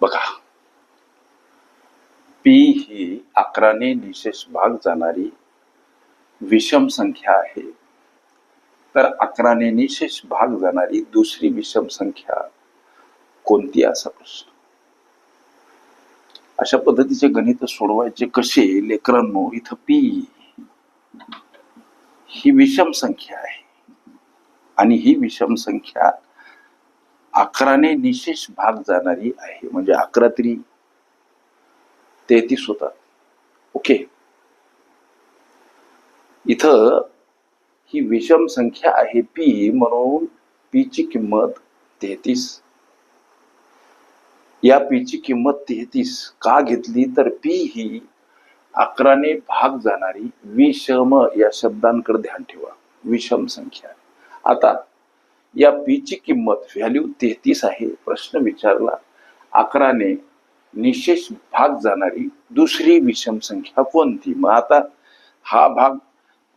बघा. पी ही अकराने निशेष भाग जाणारी विषम संख्या आहे. तर अकराने निशेष भाग जाणारी दुसरी विषम संख्या कोणती असा प्रश्न. अशा पद्धतीचे गणित सोडवायचे कसे लेकरांनो इथं पी ही विषम संख्या आहे. आणि ही विषम संख्या अकराने निशेष भाग जाणारी आहे. म्हणजे अकरा तरी तेहतीस होतात. ओके? इथं ही विषम संख्या आहे पी म्हणून पी ची किंमत तेहतीस. या पी ची किंमत तेहतीस का घेतली? तर पी ही अकराने भाग जाणारी विषम या शब्दांकडे ध्यान ठेवा. विषम संख्या. आता या पी ची किंमत व्हॅल्यू तेहतीस आहे प्रश्न विचारला. अकराने निशेष भाग जाणारी दुसरी विषम संख्या कोणती? मग आता हा भाग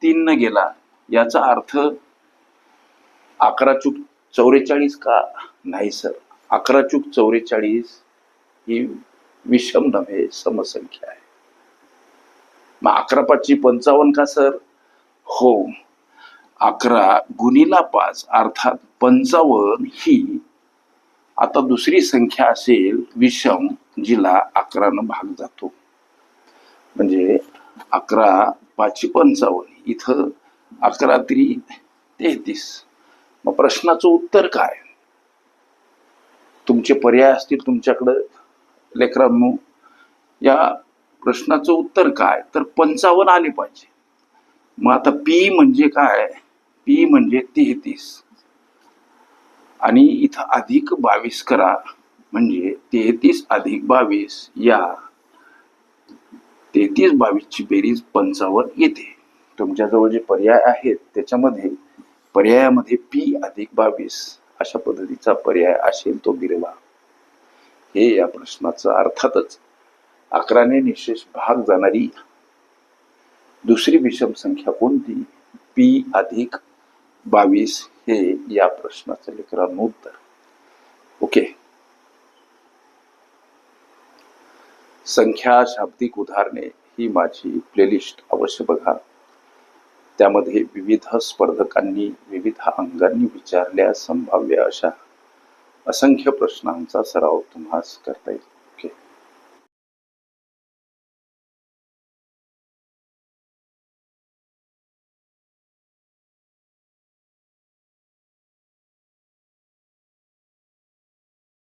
तीन न गेला याचा अर्थ अकरा चूक चौवेचाळीस का? नाही सर अकरा चूक चौवेचाळीस ही विषम नव्हे समसंख्या आहे. मग अकरा पाचशे पंचावन्न का सर? हो. अकरा गुणीला पाच अर्थात पंचावन्न ही आता दुसरी संख्या असेल विषम जिला अकरानं भाग जातो. म्हणजे अकरा पाचशे पंचावन्न इथं अकरा तरी तेहतीस. मग प्रश्नाचं उत्तर काय? तुमचे पर्याय असतील तुमच्याकडं. लेकरांनो या प्रश्नाचं उत्तर काय? तर पंचावन्न आले पाहिजे. मग आता पी म्हणजे काय? पी म्हणजे तेहतीस. आणि इथं अधिक बावीस करा म्हणजे तेहतीस अधिक बावीस या तेहतीस बावीसची बेरीज पंचावन्न येते. तुमच्याजवळ जे पर्याय आहेत त्याच्यामध्ये पर्यायामध्ये पी अधिक बावीस अशा पद्धतीचा पर्याय असेल तो गिरवा. हे या प्रश्नाचं अर्थातच अकराने निशेष भाग जाणारी दुसरी विषम संख्या कोणती? पी अधिक बावीस हे या प्रश्नाचं लेकरांनो उत्तर. ओके. संख्या शाब्दिक उदाहरणे ही माझी प्लेलिस्ट अवश्य बघा. त्यामध्ये विविध स्पर्धकांनी विविध अंगांनी विचारल्या संभाव्य अशा असंख्य प्रश्नांचा सराव तुम्हास करता येईल.